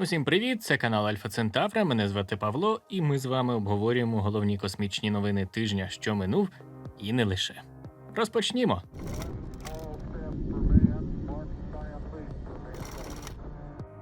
Усім привіт! Це канал Альфа Центавра. Мене звати Павло, і ми з вами обговорюємо головні космічні новини тижня, що минув, і не лише. Розпочнімо.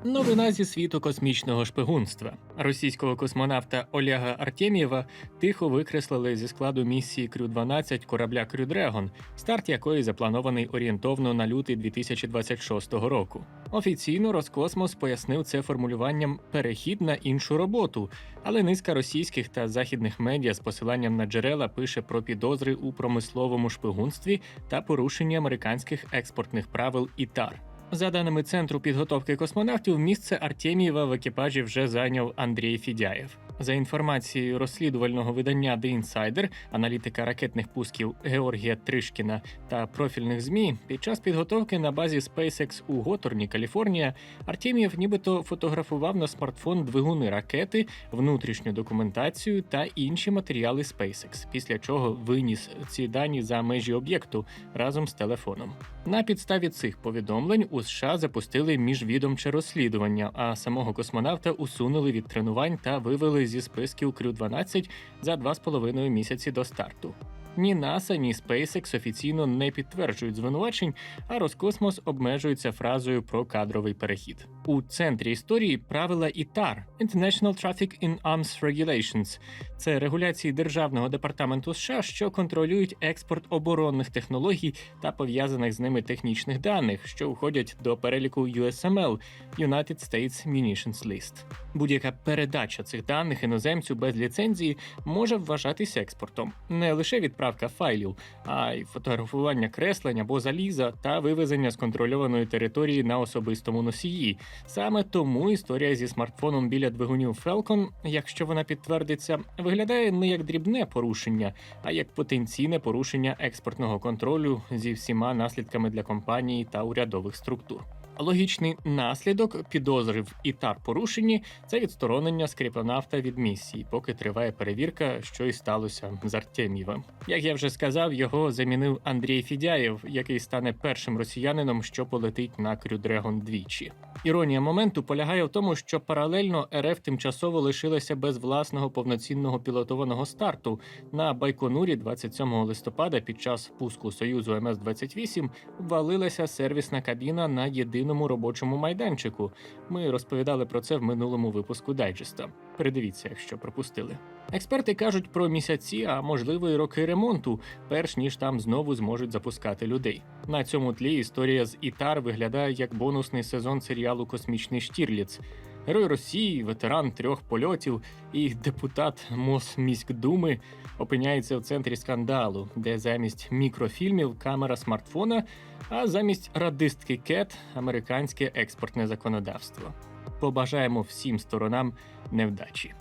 Новина зі світу космічного шпигунства. Російського космонавта Оляга Артем'єва тихо викреслили зі складу місії Крю-12 корабля Крю Дрегон, старт якої запланований орієнтовно на лютий 2026 року. Офіційно Роскосмос пояснив це формулюванням перехід на іншу роботу, але низка російських та західних медіа з посиланням на джерела пише про підозри у промисловому шпигунстві та порушенні американських експортних правил ІТАР. За даними центру підготовки космонавтів, місце Артемієва в екіпажі вже зайняв Андрій Фідяєв. За інформацією розслідувального видання The Insider, аналітика ракетних пусків Георгія Тришкіна та профільних змі, під час підготовки на базі SpaceX у Готорні, Каліфорнія, Артемієв нібито фотографував на смартфон двигуни ракети, внутрішню документацію та інші матеріали SpaceX, після чого виніс ці дані за межі об'єкту разом з телефоном. На підставі цих повідомлень у США запустили міжвідомче розслідування, а самого космонавта усунули від тренувань та вивели зі списків Crew-12 за два з половиною місяці до старту. Ні НАСА, ні SpaceX офіційно не підтверджують звинувачень, а Роскосмос обмежується фразою про кадровий перехід. У центрі історії правила ІТАР International Traffic in Arms Regulations. Це регуляції Державного департаменту США, що контролюють експорт оборонних технологій та пов'язаних з ними технічних даних, що входять до переліку USML United States Munitions List. Будь-яка передача цих даних іноземцю без ліцензії може вважатися експортом, не лише відправка файлів, а й фотографування креслень або заліза та вивезення з контрольованої території на особистому носії. Саме тому історія зі смартфоном біля двигунів Falcon, якщо вона підтвердиться, виглядає не як дрібне порушення, а як потенційне порушення експортного контролю зі всіма наслідками для компанії та урядових структур. Логічний наслідок підозрив і тар порушенні це відсторонення скріпонавта від місії, поки триває перевірка, що й сталося з Артем'євим. Як я вже сказав, його замінив Андрій Фідяєв, який стане першим росіянином, що полетить на Крюдрегон двічі. Іронія моменту полягає в тому, що паралельно РФ тимчасово лишилася без власного повноцінного пілотованого старту на Байконурі 27 листопада під час пуску Союзу МС-28 ввалилася сервісна кабіна на єдиному робочому майданчику. Ми розповідали про це в минулому випуску дайджеста. Передивіться, якщо пропустили. Експерти кажуть про місяці, а можливо і роки ремонту, перш ніж там знову зможуть запускати людей. На цьому тлі історія з Ітар виглядає як бонусний сезон серіалу Космічний Штірліц. Герой Росії, ветеран трьох польотів і депутат Мосміськдуми опиняється в центрі скандалу, де замість мікрофільмів камера смартфона, а замість радистки Кет американське експортне законодавство. Побажаємо всім сторонам невдачі.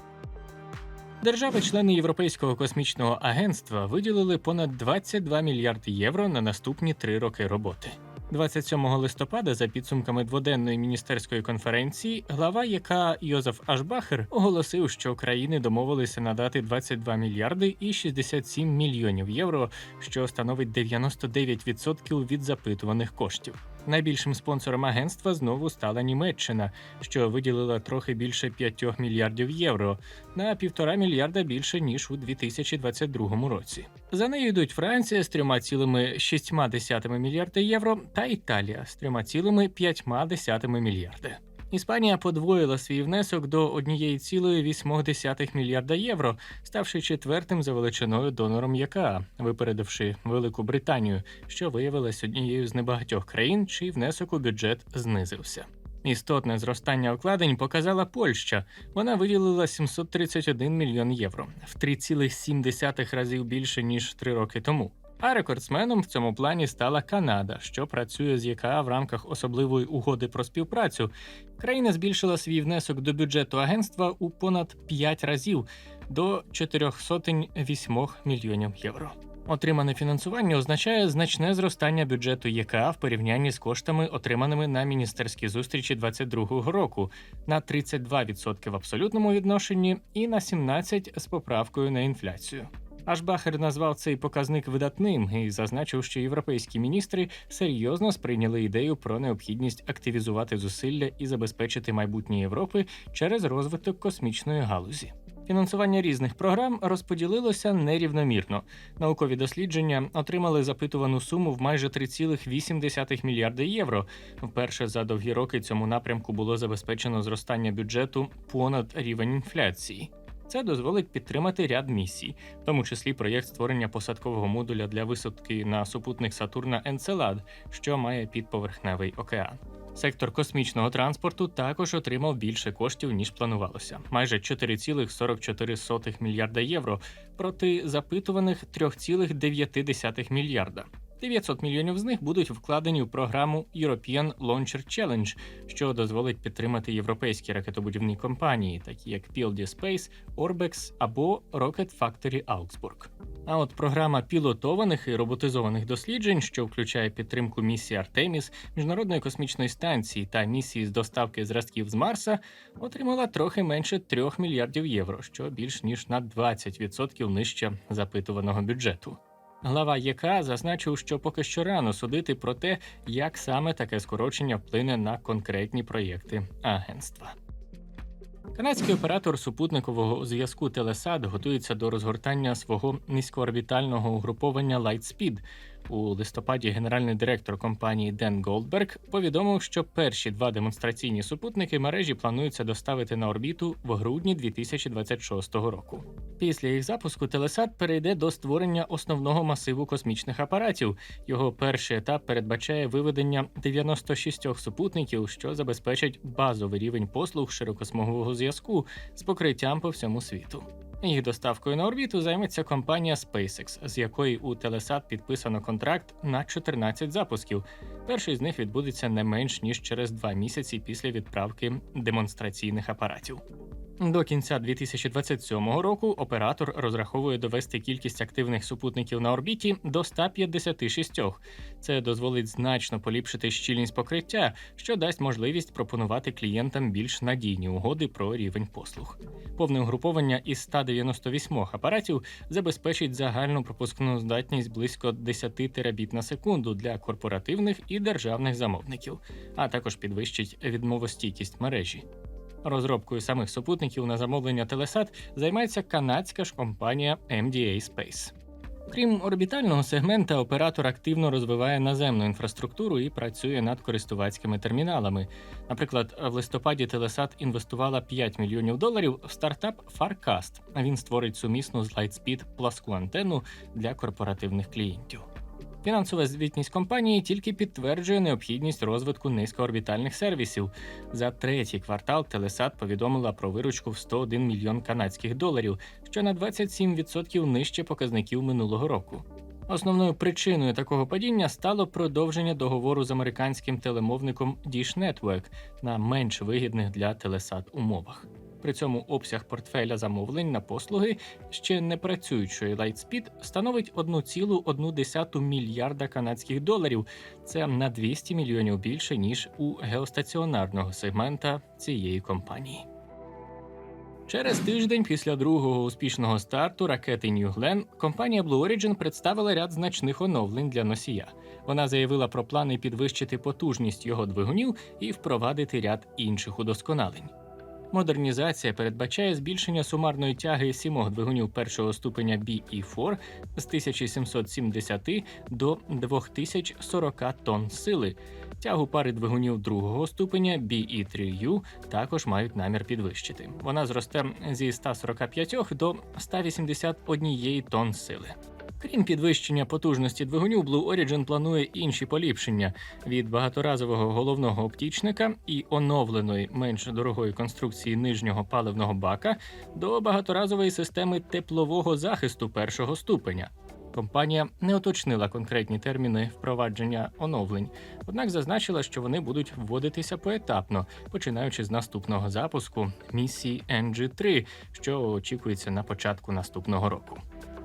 Держави-члени Європейського космічного агентства виділили понад 22 мільярди євро на наступні три роки роботи. 27 листопада, за підсумками дводенної міністерської конференції, глава ЄК Йозеф Ашбахер оголосив, що країни домовилися надати 22 мільярди і 67 мільйонів євро, що становить 99% від запитуваних коштів. Найбільшим спонсором агентства знову стала Німеччина, що виділила трохи більше 5 мільярдів євро на півтора мільярда більше ніж у 2022 році. За нею йдуть Франція з 3,6 мільярда євро та Італія з 3,5 мільярда. Іспанія подвоїла свій внесок до 1,8 мільярда євро, ставши четвертим за величиною донором ЯКА, випередивши Велику Британію, що виявилась однією з небагатьох країн, чий внесок у бюджет знизився. Істотне зростання вкладень показала Польща. Вона виділила 731 мільйон євро в 3,7 разів більше ніж три роки тому. А рекордсменом в цьому плані стала Канада, що працює з ЄКА в рамках особливої угоди про співпрацю. Країна збільшила свій внесок до бюджету агентства у понад 5 разів до 408 мільйонів євро. Отримане фінансування означає значне зростання бюджету ЄКА в порівнянні з коштами, отриманими на міністерській зустрічі 2022 року, на 32% в абсолютному відношенні і на 17% з поправкою на інфляцію. Ашбахер назвав цей показник видатним і зазначив, що європейські міністри серйозно сприйняли ідею про необхідність активізувати зусилля і забезпечити майбутнє Європи через розвиток космічної галузі. Фінансування різних програм розподілилося нерівномірно. Наукові дослідження отримали запитувану суму в майже 3,8 мільярди євро. Вперше за довгі роки цьому напрямку було забезпечено зростання бюджету понад рівень інфляції. Це дозволить підтримати ряд місій, в тому числі проєкт створення посадкового модуля для висадки на супутник Сатурна Енцелад, що має підповерхневий океан. Сектор космічного транспорту також отримав більше коштів ніж планувалося майже 4,44 мільярда євро проти запитуваних 3,9 мільярда. 900 мільйонів з них будуть вкладені в програму European Launcher Challenge, що дозволить підтримати європейські ракетобудівні компанії, такі як PLD Space, Orbex або Rocket Factory Augsburg. А от програма пілотованих і роботизованих досліджень, що включає підтримку місії Артеміс, міжнародної космічної станції та місії з доставки зразків з Марса, отримала трохи менше 3 мільярдів євро, що більш ніж на 20% нижче запитуваного бюджету. Глава ЄК зазначив, що поки що рано судити про те, як саме таке скорочення вплине на конкретні проєкти агентства. Канадський оператор супутникового зв'язку Телесад готується до розгортання свого низькоорбітального угруповання Lightspeed. У листопаді генеральний директор компанії Ден Голдберг повідомив, що перші два демонстраційні супутники мережі плануються доставити на орбіту в грудні 2026 року. Після їх запуску Телесат перейде до створення основного масиву космічних апаратів. Його перший етап передбачає виведення 96 супутників, що забезпечать базовий рівень послуг широкосмугового зв'язку з покриттям по всьому світу. Їх доставкою на орбіту займеться компанія SpaceX, з якої у Телесат підписано контракт на 14 запусків. Перший з них відбудеться не менш ніж через два місяці після відправки демонстраційних апаратів. До кінця 2027 року оператор розраховує довести кількість активних супутників на орбіті до 156. Це дозволить значно поліпшити щільність покриття, що дасть можливість пропонувати клієнтам більш надійні угоди про рівень послуг. Повне угруповання із 198 апаратів забезпечить загальну пропускну здатність близько 10 терабіт на секунду для корпоративних і державних замовників, а також підвищить відмовостійкість мережі. Розробкою самих супутників на замовлення Телесат займається канадська ж компанія MDA Space. Крім орбітального сегмента, оператор активно розвиває наземну інфраструктуру і працює над користувацькими терміналами. Наприклад, в листопаді Телесат інвестувала 5 мільйонів доларів в стартап Farcast. Він створить сумісну з Lightspeed пласку антенну для корпоративних клієнтів. Фінансова звітність компанії тільки підтверджує необхідність розвитку низькоорбітальних сервісів. За третій квартал Телесат повідомила про виручку в 101 мільйон канадських доларів, що на 27% нижче показників минулого року. Основною причиною такого падіння стало продовження договору з американським телемовником Dish Network на менш вигідних для Телесат умовах. При цьому обсяг портфеля замовлень на послуги ще не працюючої Lightspeed становить 1,1 мільярда канадських доларів. Це на 200 мільйонів більше ніж у геостаціонарного сегмента цієї компанії. Через тиждень після другого успішного старту ракети New Glenn компанія Blue Origin представила ряд значних оновлень для носія. Вона заявила про плани підвищити потужність його двигунів і впровадити ряд інших удосконалень. Модернізація передбачає збільшення сумарної тяги сімох двигунів першого ступеня BE4 з 1770 до 2040 тонн сили. Тягу пари двигунів другого ступеня BE3U також мають намір підвищити. Вона зросте зі 145 до 181 тонн сили. Крім підвищення потужності двигунів, Blue Origin планує інші поліпшення від багаторазового головного оптічника і оновленої менш дорогої конструкції нижнього паливного бака до багаторазової системи теплового захисту першого ступеня. Компанія не уточнила конкретні терміни впровадження оновлень, однак зазначила, що вони будуть вводитися поетапно, починаючи з наступного запуску місії NG3, що очікується на початку наступного року.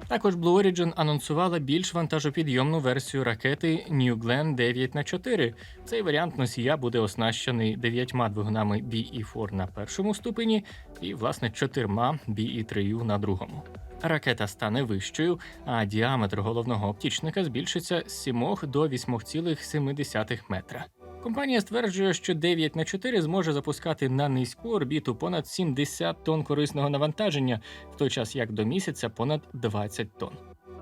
Також Blue Origin анонсувала більш вантажопідйомну версію ракети New Glenn 9 на 4 Цей варіант носія буде оснащений дев'ятьма двигунами BE4 на першому ступені і, власне, чотирма BE3U на другому. Ракета стане вищою, а діаметр головного оптічника збільшиться з 7 до 8,7 метра. Компанія стверджує, що 9 на 4 зможе запускати на низьку орбіту понад 70 тонн корисного навантаження, в той час як до місяця понад 20 тонн.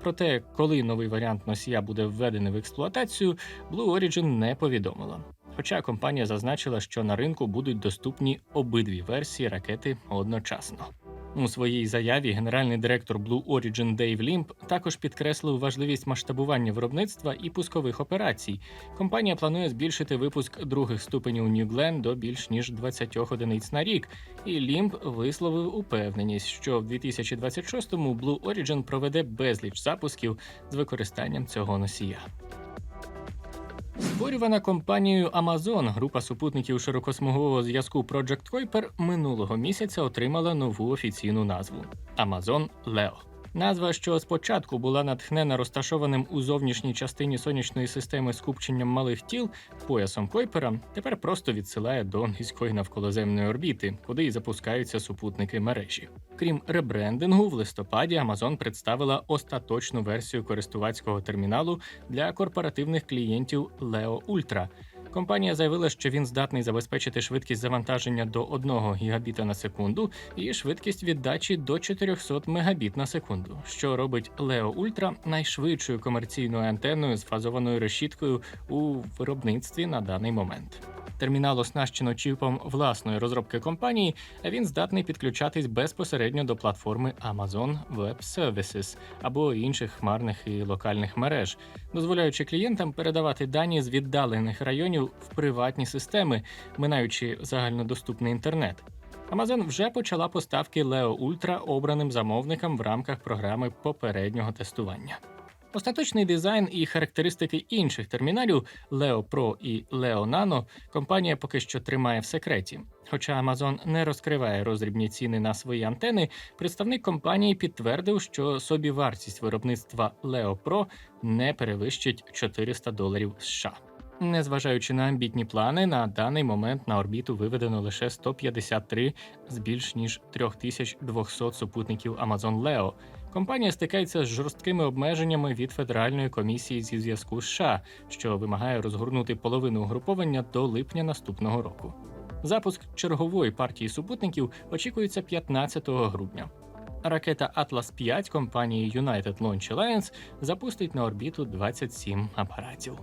Проте, коли новий варіант носія буде введений в експлуатацію, Blue Origin не повідомила. Хоча компанія зазначила, що на ринку будуть доступні обидві версії ракети одночасно. У своїй заяві генеральний директор Blue Origin Дейв Лімп також підкреслив важливість масштабування виробництва і пускових операцій. Компанія планує збільшити випуск других ступенів New Glenn до більш ніж 20 одиниць на рік. І Лімп висловив упевненість, що в 2026-му Blue Origin проведе безліч запусків з використанням цього носія. Створювана компанією Amazon група супутників широкосмугового зв'язку Project Kuiper минулого місяця отримала нову офіційну назву Amazon Leo. Назва, що спочатку була натхнена розташованим у зовнішній частині сонячної системи скупченням малих тіл поясом Койпера, тепер просто відсилає до низької навколоземної орбіти, куди й запускаються супутники мережі. Крім ребрендингу, в листопаді Amazon представила остаточну версію користувацького терміналу для корпоративних клієнтів Leo Ultra. Компанія заявила, що він здатний забезпечити швидкість завантаження до 1 гігабіта на секунду і швидкість віддачі до 400 мегабіт на секунду, що робить Leo Ultra найшвидшою комерційною антенною з фазованою решіткою у виробництві на даний момент. Термінал оснащено чіпом власної розробки компанії, а він здатний підключатись безпосередньо до платформи Amazon Web Services або інших хмарних і локальних мереж, дозволяючи клієнтам передавати дані з віддалених районів в приватні системи, минаючи загальнодоступний інтернет. Amazon вже почала поставки Leo Ultra обраним замовникам в рамках програми попереднього тестування. Остаточний дизайн і характеристики інших терміналів Leo Pro і Leo Nano компанія поки що тримає в секреті. Хоча Amazon не розкриває роздрібні ціни на свої антени, представник компанії підтвердив, що собівартість виробництва Leo Pro не перевищить 400 доларів США. Незважаючи на амбітні плани, на даний момент на орбіту виведено лише 153 з більш ніж 3200 супутників Amazon Leo. Компанія стикається з жорсткими обмеженнями від Федеральної комісії зі зв'язку США, що вимагає розгорнути половину угруповання до липня наступного року. Запуск чергової партії супутників очікується 15 грудня. Ракета Atlas 5 компанії United Launch Alliance запустить на орбіту 27 апаратів.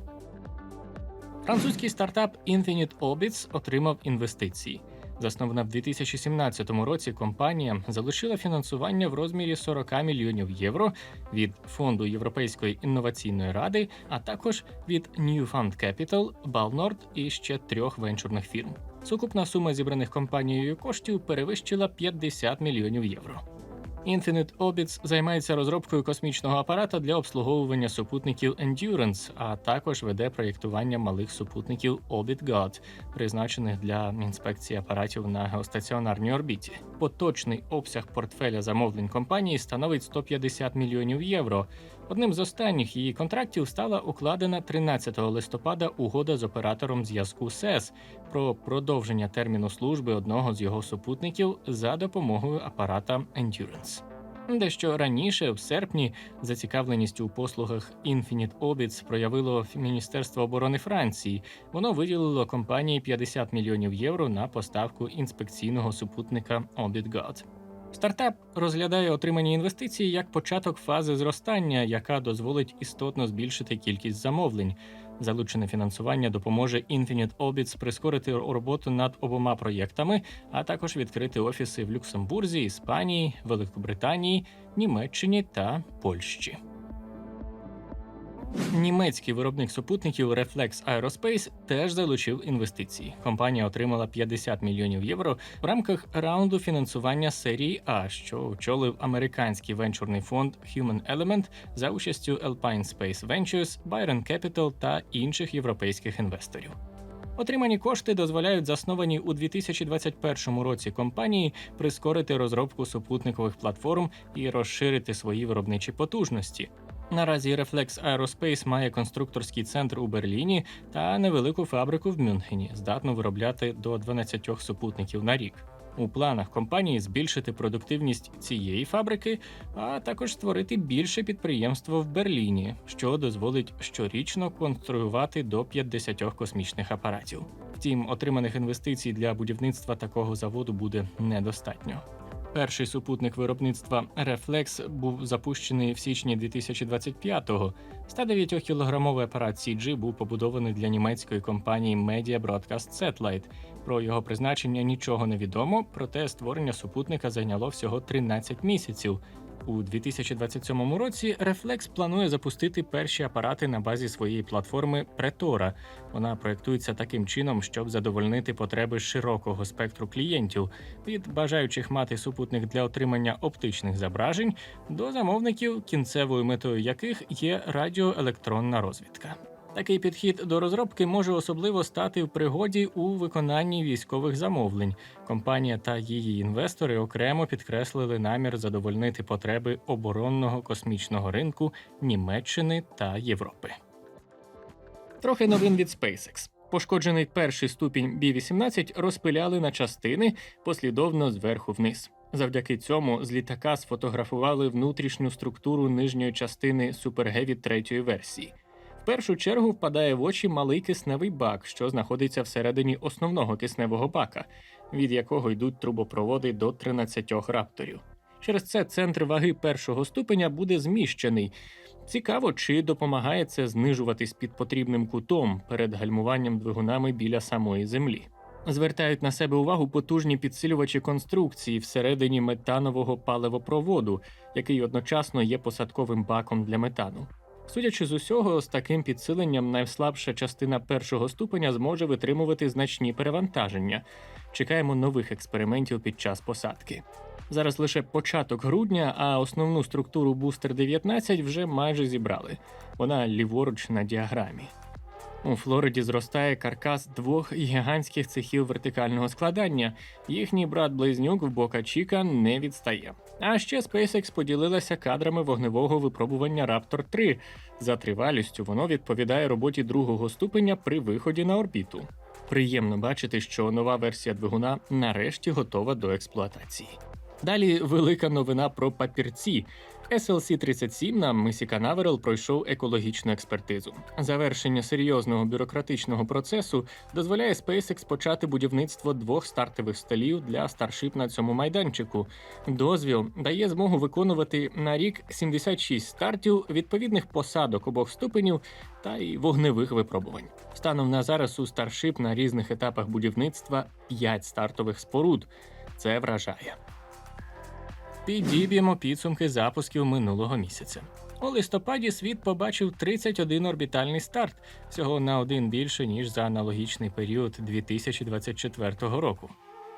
Французький стартап Infinite Orbits отримав інвестиції. Заснована в 2017 році компанія залишила фінансування в розмірі 40 мільйонів євро від фонду Європейської інноваційної ради, а також від New Fund Capital, Balnord і ще трьох венчурних фірм. Сукупна сума зібраних компанією коштів перевищила 50 мільйонів євро. Infinite Orbits займається розробкою космічного апарата для обслуговування супутників Endurance, а також веде проєктування малих супутників Orbit God, призначених для інспекції апаратів на геостаціонарній орбіті. Поточний обсяг портфеля замовлень компанії становить 150 мільйонів євро. Одним з останніх її контрактів стала укладена 13 листопада угода з оператором зв'язку СЕС про продовження терміну служби одного з його супутників за допомогою апарата Endurance. Дещо раніше, в серпні, зацікавленість у послугах Infinite Orbits проявило Міністерство оборони Франції. Воно виділило компанії 50 мільйонів євро на поставку інспекційного супутника Orbit God. Стартап розглядає отримані інвестиції як початок фази зростання, яка дозволить істотно збільшити кількість замовлень. Залучене фінансування допоможе Infinite Orbits прискорити роботу над обома проєктами, а також відкрити офіси в Люксембурзі, Іспанії, Великобританії, Німеччині та Польщі. Німецький виробник супутників Reflex Aerospace теж залучив інвестиції. Компанія отримала 50 мільйонів євро в рамках раунду фінансування серії А, що очолив американський венчурний фонд Human Element за участю Alpine Space Ventures, Byron Capital та інших європейських інвесторів. Отримані кошти дозволяють заснованій у 2021 році компанії прискорити розробку супутникових платформ і розширити свої виробничі потужності. Наразі Reflex Aerospace має конструкторський центр у Берліні та невелику фабрику в Мюнхені, здатну виробляти до 12 супутників на рік. У планах компанії збільшити продуктивність цієї фабрики, а також створити більше підприємство в Берліні, що дозволить щорічно конструювати до 50 космічних апаратів. Втім, отриманих інвестицій для будівництва такого заводу буде недостатньо. Перший супутник виробництва Reflex був запущений в січні 2025-го. 109-кілограмовий апарат CG був побудований для німецької компанії Media Broadcast Satellite. Про його призначення нічого не відомо, проте створення супутника зайняло всього 13 місяців. У 2027 році Reflex планує запустити перші апарати на базі своєї платформи Pretora. Вона проєктується таким чином, щоб задовольнити потреби широкого спектру клієнтів від бажаючих мати супутник для отримання оптичних зображень до замовників, кінцевою метою яких є радіоелектронна розвідка. Такий підхід до розробки може особливо стати в пригоді у виконанні військових замовлень. Компанія та її інвестори окремо підкреслили намір задовольнити потреби оборонного космічного ринку Німеччини та Європи. Трохи новин від SpaceX. Пошкоджений перший ступінь B-18 розпиляли на частини послідовно зверху вниз. Завдяки цьому з літака сфотографували внутрішню структуру нижньої частини Heavy третьої версії. В першу чергу впадає в очі малий кисневий бак, що знаходиться всередині основного кисневого бака, від якого йдуть трубопроводи до 13 рапторів. Через це центр ваги першого ступеня буде зміщений. Цікаво, чи допомагає це знижуватись під потрібним кутом перед гальмуванням двигунами біля самої землі. Звертають на себе увагу потужні підсилювачі конструкції всередині метанового паливопроводу, який одночасно є посадковим баком для метану. Судячи з усього, з таким підсиленням найслабша частина першого ступеня зможе витримувати значні перевантаження. Чекаємо нових експериментів під час посадки. Зараз лише початок грудня, а основну структуру Booster 19 вже майже зібрали. Вона ліворуч на діаграмі. У Флориді зростає каркас двох гігантських цехів вертикального складання. Їхній брат-близнюк в Бока Чіка не відстає. А ще SpaceX поділилася кадрами вогневого випробування Raptor 3. За тривалістю воно відповідає роботі другого ступеня при виході на орбіту. Приємно бачити, що нова версія двигуна нарешті готова до експлуатації. Далі велика новина про папірці. SLC-37 на мисі Канаверал пройшов екологічну експертизу. Завершення серйозного бюрократичного процесу дозволяє SpaceX почати будівництво двох стартових столів для Starship на цьому майданчику. Дозвіл дає змогу виконувати на рік 76 стартів відповідних посадок обох ступенів та й вогневих випробувань. Станом на зараз у Starship на різних етапах будівництва 5 стартових споруд. Це вражає. Підіб'ємо підсумки запусків минулого місяця. У листопаді світ побачив 31 орбітальний старт, всього на один більше ніж за аналогічний період 2024 року.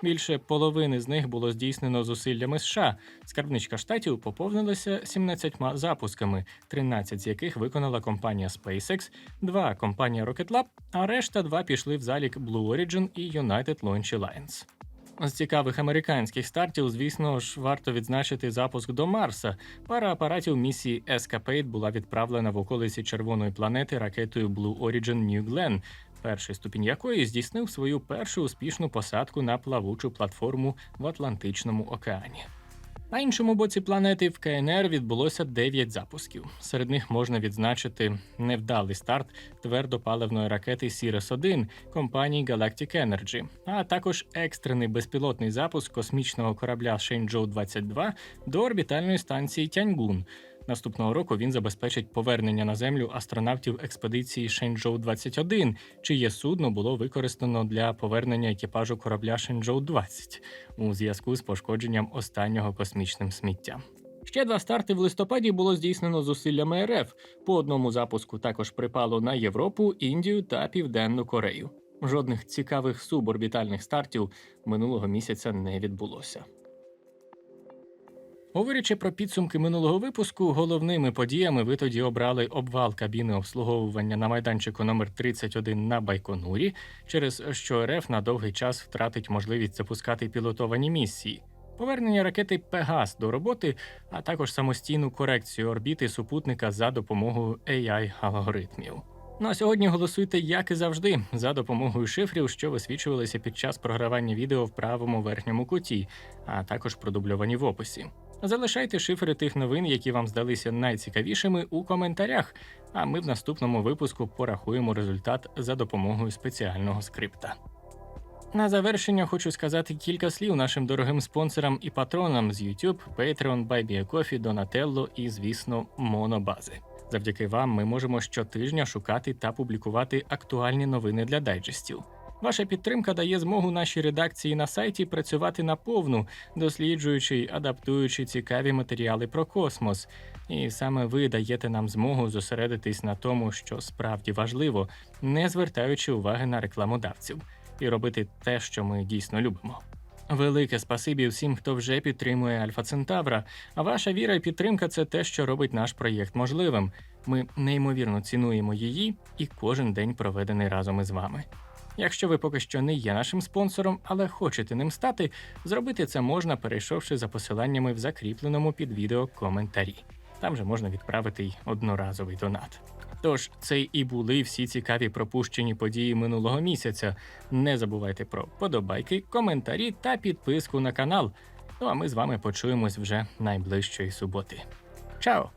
Більше половини з них було здійснено зусиллями США. Скарбничка штатів поповнилася 17 запусками, 13 з яких виконала компанія SpaceX, 2 – компанія Rocket Lab, а решта два пішли в залік Blue Origin і United Launch Alliance. З цікавих американських стартів, звісно ж, варто відзначити запуск до Марса. Пара апаратів місії Escapade була відправлена в околиці червоної планети ракетою Blue Origin New Glenn, перший ступінь якої здійснив свою першу успішну посадку на плавучу платформу в Атлантичному океані. На іншому боці планети в КНР відбулося 9 запусків. Серед них можна відзначити невдалий старт твердопаливної ракети Сірес-1 компанії Galactic Energy, а також екстрений безпілотний запуск космічного корабля Шенджоу 22 до орбітальної станції Тяньгун. Наступного року він забезпечить повернення на землю астронавтів експедиції Shenzhou 21 чиє судно було використано для повернення екіпажу корабля Shenzhou 20 у зв'язку з пошкодженням останнього космічним сміттям. Ще два старти в листопаді було здійснено зусиллями РФ. По одному запуску також припало на Європу, Індію та Південну Корею. Жодних цікавих суборбітальних стартів минулого місяця не відбулося. Говорячи про підсумки минулого випуску, головними подіями ви тоді обрали обвал кабіни обслуговування на майданчику номер 31 на Байконурі, через що РФ на довгий час втратить можливість запускати пілотовані місії, повернення ракети Пегас до роботи, а також самостійну корекцію орбіти супутника за допомогою AI-алгоритмів. Ну а сьогодні голосуйте, як і завжди, за допомогою шифрів, що висвічувалися під час програвання відео в правому верхньому куті, а також продубльовані в описі. Залишайте шифри тих новин, які вам здалися найцікавішими, у коментарях. А ми в наступному випуску порахуємо результат за допомогою спеціального скрипта. На завершення хочу сказати кілька слів нашим дорогим спонсорам і патронам з YouTube, Patreon, BuyMeACoffee, Donatello і, звісно, Монобази. Завдяки вам ми можемо щотижня шукати та публікувати актуальні новини для дайджестів. Ваша підтримка дає змогу нашій редакції на сайті працювати наповну, досліджуючи й адаптуючи цікаві матеріали про космос. І саме ви даєте нам змогу зосередитись на тому, що справді важливо, не звертаючи уваги на рекламодавців, і робити те, що ми дійсно любимо. Велике спасибі всім, хто вже підтримує Альфа Центавра. А ваша віра і підтримка це те, що робить наш проєкт можливим. Ми неймовірно цінуємо її і кожен день проведений разом із вами. Якщо ви поки що не є нашим спонсором, але хочете ним стати, зробити це можна, перейшовши за посиланнями в закріпленому під відео коментарі. Там же можна відправити й одноразовий донат. Тож це і були всі цікаві пропущені події минулого місяця. Не забувайте про подобайки, коментарі та підписку на канал. Ну а ми з вами почуємось вже найближчої суботи. Чао!